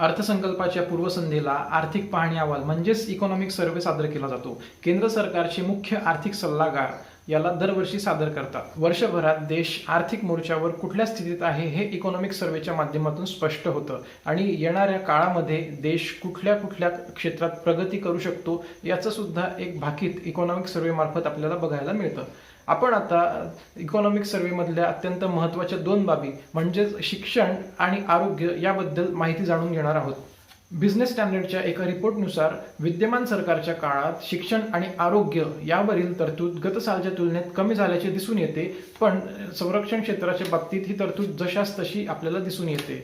अर्थसंकल्पाच्या पूर्वसंध्येला आर्थिक पाहणी अहवाल म्हणजेच इकॉनॉमिक सर्व्हे सादर केला जातो. केंद्र सरकारचे मुख्य आर्थिक सल्लागार याला दरवर्षी सादर करतात. वर्षभरात देश आर्थिक मोर्चावर कुठल्या स्थितीत आहे हे इकॉनॉमिक सर्व्हेच्या माध्यमातून स्पष्ट होतं. आणि येणाऱ्या काळामध्ये देश कुठल्या कुठल्या क्षेत्रात प्रगती करू शकतो याचं सुद्धा एक भाकीत इकॉनॉमिक सर्व्हेमार्फत आपल्याला बघायला मिळतं. आपण आता इकॉनॉमिक सर्व्हेमधल्या अत्यंत महत्त्वाच्या दोन बाबी म्हणजेच शिक्षण आणि आरोग्य याबद्दल माहिती जाणून घेणार आहोत. बिझनेस स्टँडर्डच्या एका रिपोर्टनुसार विद्यमान सरकारच्या काळात शिक्षण आणि आरोग्य यावरील तरतूद गत सालच्या तुलनेत कमी झाल्याचे दिसून येते पण संरक्षण क्षेत्राच्या बाबतीत ही तरतूद जशास तशी आपल्याला दिसून येते.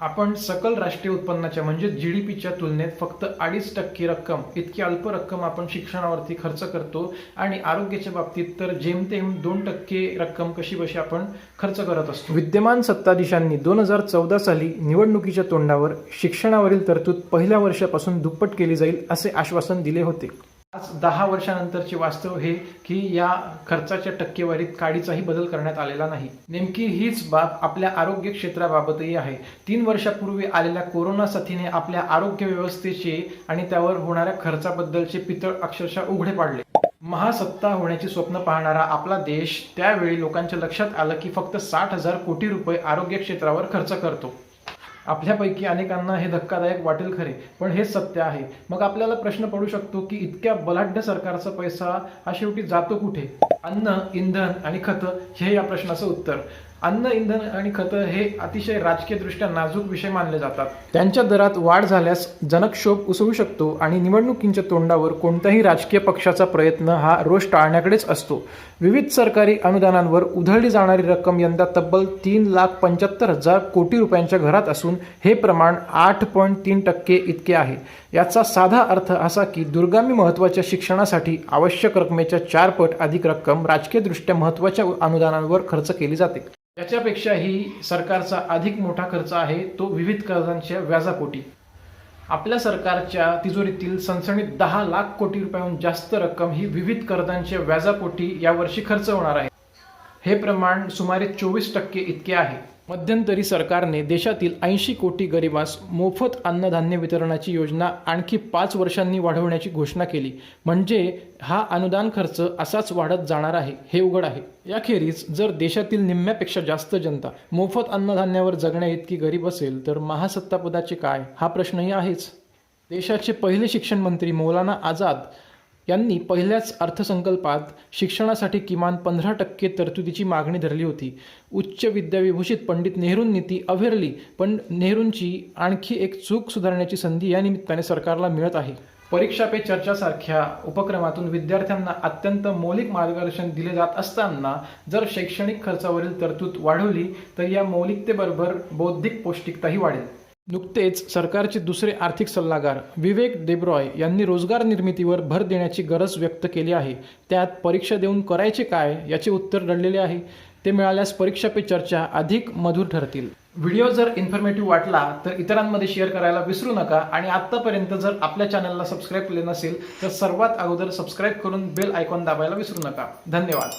आपण सकल राष्ट्रीय उत्पन्नाच्या म्हणजे जी डी पीच्या तुलनेत फक्त अडीच टक्के रक्कम इतकी अल्प रक्कम आपण शिक्षणावरती खर्च करतो आणि आरोग्याच्या बाबतीत तर जेमतेम दोन टक्के रक्कम कशी बशी आपण खर्च करत असतो. विद्यमान सत्ताधीशांनी दोन हजार चौदा साली निवडणुकीच्या तोंडावर शिक्षणावरील तरतूद पहिल्या वर्षापासून दुप्पट केली जाईल असे आश्वासन दिले होते. आज दहा वर्षानंतरचे वास्तव हे की या खर्चाच्या टक्केवारीत काडीचाही बदल करण्यात आलेला नाही. नेमकी हीच बाब आपल्या आरोग्य क्षेत्राबाबतही आहे. तीन वर्षापूर्वी आलेल्या कोरोना साथीने आपल्या आरोग्य व्यवस्थेचे आणि त्यावर होणाऱ्या खर्चाबद्दलचे पितळ अक्षरशः उघडे पाडले. महासत्ता होण्याची स्वप्न पाहणारा आपला देश त्यावेळी लोकांच्या लक्षात आलं की फक्त साठ हजार कोटी रुपये आरोग्य क्षेत्रावर खर्च करतो. आपल्यापैकी अनेकांना हे धक्कादायक वाटेल खरे पण हेच सत्य आहे. मग आपल्याला प्रश्न पडू शकतो की इतक्या बलाढ्य सरकारचा पैसा हा शेवटी जातो कुठे? अन्न इंधन आणि खतं हे या प्रश्नाचं उत्तर. अन्न इंधन आणि खतं हे अतिशय राजकीयदृष्ट्या नाजूक विषय मानले जातात. त्यांच्या दरात वाढ झाल्यास जनक्षोभ उसळू शकतो आणि निवडणुकींच्या तोंडावर कोणत्याही राजकीय पक्षाचा प्रयत्न हा रोष टाळण्याकडेच असतो. विविध सरकारी अनुदानांवर उधळली जाणारी रक्कम यंदा तब्बल तीन लाख पंच्याहत्तर हजार कोटी रुपयांच्या घरात असून हे प्रमाण आठ पॉईंट तीन टक्के इतके आहे. याचा साधा अर्थ असा की दुर्गामी महत्त्वाच्या शिक्षणासाठी आवश्यक रकमेच्या चारपट अधिक रक्कम राजकीयदृष्ट्या महत्त्वाच्या अनुदानांवर खर्च केली जाते. याच्यापेक्षाही सरकारचा अधिक मोठा खर्च आहे तो विविध कर्जांच्या व्याजापोटी. आपल्या सरकारच्या तिजोरीतील सणसणीत दहा लाख कोटी रुपयाहून जास्त रक्कम ही विविध कर्जांच्या व्याजापोटी यावर्षी खर्च होणार आहे. हे प्रमाण सुमारे चोवीस टक्के इतके आहे. मध्यंतरी सरकारने देशातील ऐंशी कोटी गरिबास मोफत अन्नधान्य वितरणाची योजना आणखी पाच वर्षांनी वाढवण्याची घोषणा केली. म्हणजे हा अनुदान खर्च असाच वाढत जाणार आहे हे उघड आहे. याखेरीज जर देशातील निम्म्यापेक्षा जास्त जनता मोफत अन्नधान्यावर जगण्या इतकी गरीब असेल तर महासत्तापदाचे काय? हा प्रश्नही आहेच. देशाचे पहिले शिक्षण मंत्री मौलाना आझाद यांनी पहिल्याच अर्थसंकल्पात शिक्षणासाठी किमान पंधरा टक्के तरतुदीची मागणी धरली होती. उच्च विद्याविभूषित पंडित नेहरूंनी ती अव्हेरली पण नेहरूंची आणखी एक चूक सुधारण्याची संधी या निमित्ताने सरकारला मिळत आहे. परीक्षा पे चर्चासारख्या उपक्रमातून विद्यार्थ्यांना अत्यंत मौलिक मार्गदर्शन दिले जात असताना जर शैक्षणिक खर्चावरील तरतूद वाढवली तर या मौलिकतेबरोबर बौद्धिक पौष्टिकताही वाढेल. नुकतेच सरकारचे दुसरे आर्थिक सल्लागार विवेक देब्रॉय यांनी रोजगार निर्मितीवर भर देण्याची गरज व्यक्त केली आहे. त्यात परीक्षा देऊन करायचे काय याचे उत्तर दडलेले आहे. ते मिळाल्यास परीक्षा पे चर्चा अधिक मधुर ठरतील. व्हिडिओ जर इन्फॉर्मेटिव्ह वाटला तर इतरांमध्ये शेअर करायला विसरू नका आणि आत्तापर्यंत जर आपल्या चॅनलला सबस्क्राईब केले नसेल तर सर्वात अगोदर सबस्क्राईब करून बेल आयकॉन दाबायला विसरू नका. धन्यवाद.